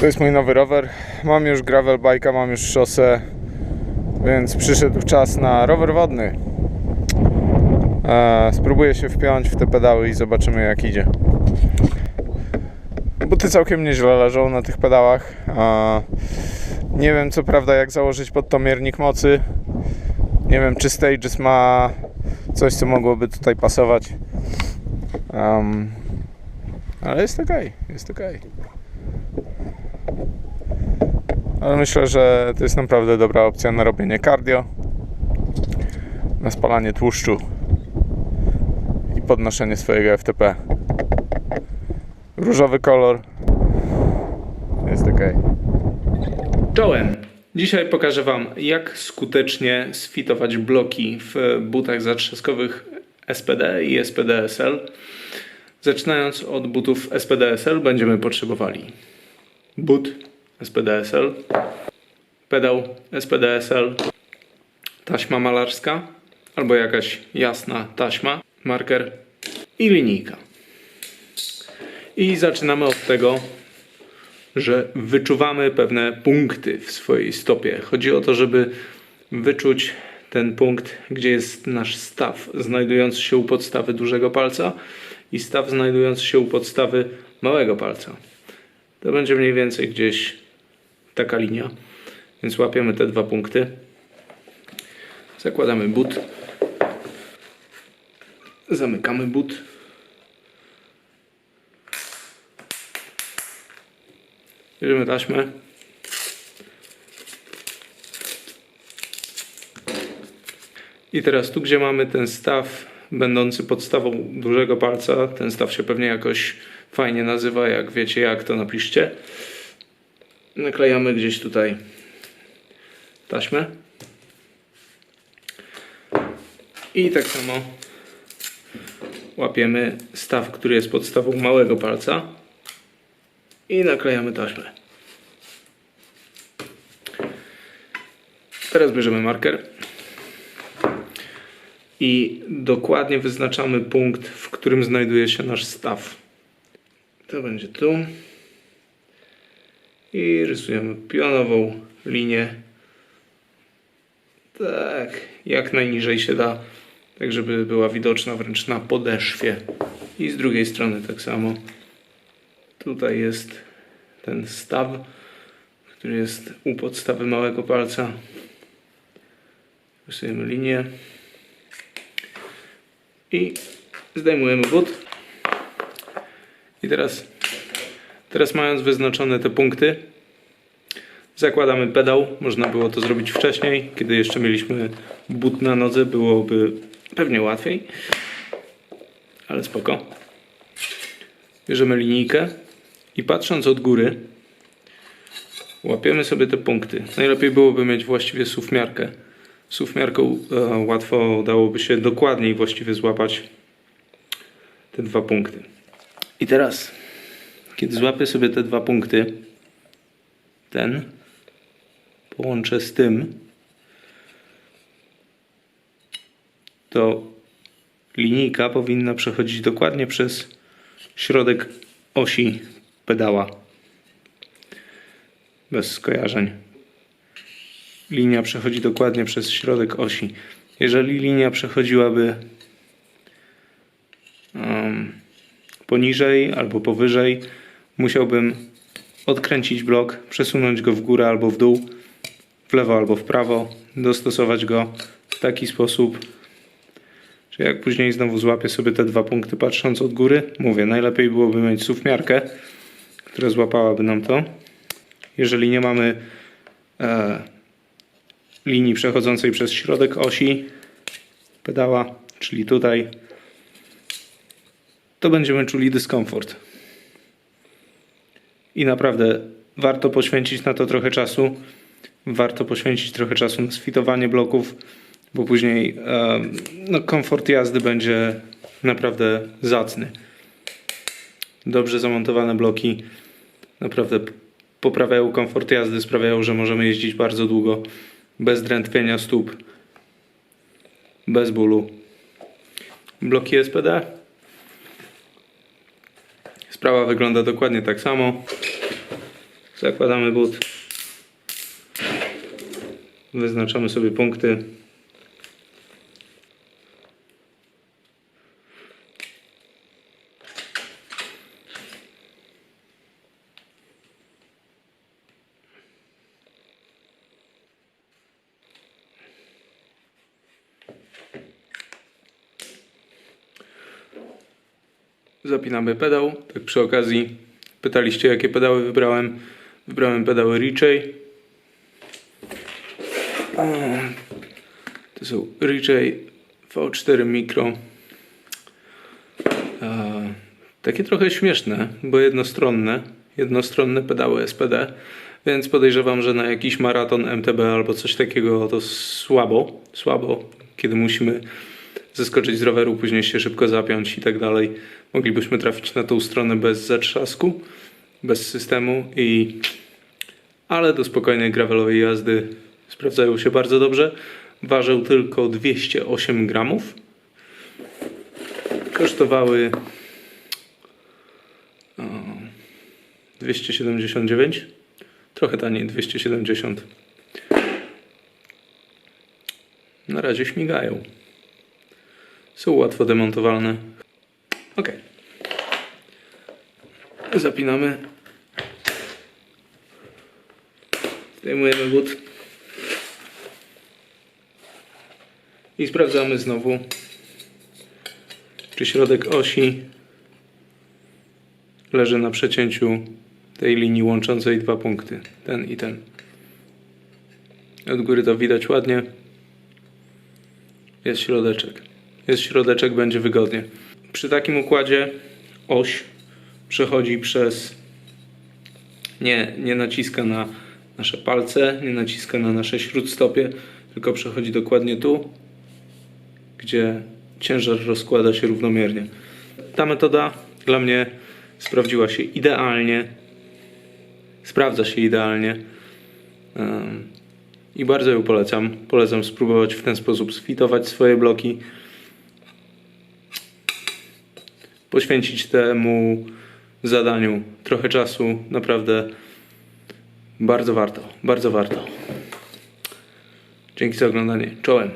To jest mój nowy rower. Mam już gravel bike'a, mam już szosę, więc przyszedł czas na rower wodny. E, spróbuję się wpiąć w te pedały i zobaczymy jak idzie. Buty całkiem nieźle leżą na tych pedałach. Nie wiem co prawda jak założyć pod to miernik mocy. Nie wiem czy Stages ma coś co mogłoby tutaj pasować. Em, ale jest ok, jest ok. Ale myślę, że to jest naprawdę dobra opcja na robienie cardio, na spalanie tłuszczu i podnoszenie swojego FTP. Różowy kolor jest ok. Czołem! Dzisiaj pokażę Wam, jak skutecznie sfitować bloki w butach zatrzaskowych SPD i SPD-SL. Zaczynając od butów SPD-SL będziemy potrzebowali but SPD-SL, pedał SPD-SL, taśma malarska albo jakaś jasna taśma, marker i linijka. I zaczynamy od tego, że wyczuwamy pewne punkty w swojej stopie. Chodzi o to, żeby wyczuć ten punkt, gdzie jest nasz staw znajdujący się u podstawy dużego palca i staw znajdujący się u podstawy małego palca. To będzie mniej więcej gdzieś taka linia. Więc łapiemy te dwa punkty. Zakładamy but. Zamykamy but. Bierzemy taśmę. I teraz tu, gdzie mamy ten staw będący podstawą dużego palca, ten staw się pewnie jakoś fajnie nazywa, jak wiecie jak, to napiszcie. Naklejamy gdzieś tutaj taśmę. I tak samo łapiemy staw, który jest podstawą małego palca i naklejamy taśmę. Teraz bierzemy marker i dokładnie wyznaczamy punkt, w którym znajduje się nasz staw. To będzie tu. I rysujemy pionową linię. Tak, jak najniżej się da, tak żeby była widoczna wręcz na podeszwie. I z drugiej strony tak samo. Tutaj jest ten staw, który jest u podstawy małego palca. Rysujemy linię i zdejmujemy but. I teraz, teraz mając wyznaczone te punkty, zakładamy pedał. Można było to zrobić wcześniej, kiedy jeszcze mieliśmy but na nodze, byłoby pewnie łatwiej, ale spoko. Bierzemy linijkę i patrząc od góry, łapiemy sobie te punkty. Najlepiej byłoby mieć właściwie suwmiarkę. Suwmiarką e, łatwo dałoby się dokładniej właściwie złapać te dwa punkty. I teraz, kiedy złapię sobie te dwa punkty, ten połączę z tym, to linijka powinna przechodzić dokładnie przez środek osi pedała. Bez skojarzeń. Linia przechodzi dokładnie przez środek osi. Jeżeli linia przechodziłaby um, poniżej albo powyżej, musiałbym odkręcić blok, przesunąć go w górę albo w dół, w lewo albo w prawo, dostosować go w taki sposób, że jak później znowu złapię sobie te dwa punkty patrząc od góry, mówię, najlepiej byłoby mieć suwmiarkę, która złapałaby nam to. Jeżeli nie mamy e, linii przechodzącej przez środek osi pedała, czyli tutaj, to będziemy czuli dyskomfort. I naprawdę warto poświęcić na to trochę czasu. Warto poświęcić trochę czasu na sfitowanie bloków, bo później no, komfort jazdy będzie naprawdę zacny. Dobrze zamontowane bloki naprawdę poprawiają komfort jazdy, sprawiają, że możemy jeździć bardzo długo bez drętwienia stóp, bez bólu. Bloki SPD. Sprawa wygląda dokładnie tak samo. Zakładamy but. Wyznaczamy sobie punkty. Zapinamy pedał. Tak przy okazji pytaliście jakie pedały wybrałem. Wybrałem pedały Richey. A, To są Richey V4 Micro. Takie trochę śmieszne, bo jednostronne. Jednostronne pedały SPD. Więc podejrzewam, że na jakiś maraton MTB albo coś takiego to słabo. Słabo, kiedy musimy zeskoczyć z roweru, później się szybko zapiąć i tak dalej. Moglibyśmy trafić na tą stronę bez zatrzasku, bez systemu i ale do spokojnej gravelowej jazdy sprawdzają się bardzo dobrze. Ważył tylko 208 gramów. Kosztowały o, 279. Trochę taniej, 270. Na razie śmigają. Są łatwo demontowalne. Ok. Zapinamy. Zdejmujemy but. I sprawdzamy znowu, czy środek osi leży na przecięciu tej linii łączącej dwa punkty. Ten i ten. Od góry to widać ładnie. Jest środeczek. Jest środeczek, będzie wygodnie. Przy takim układzie oś przechodzi przez. Nie, nie naciska na nasze palce, nie naciska na nasze śródstopie, tylko przechodzi dokładnie tu, gdzie ciężar rozkłada się równomiernie. Ta metoda dla mnie sprawdziła się idealnie. Sprawdza się idealnie. I bardzo ją polecam. Polecam spróbować w ten sposób sfitować swoje bloki. Poświęcić temu zadaniu trochę czasu. Naprawdę bardzo warto. Bardzo warto. Dzięki za oglądanie. Czołem.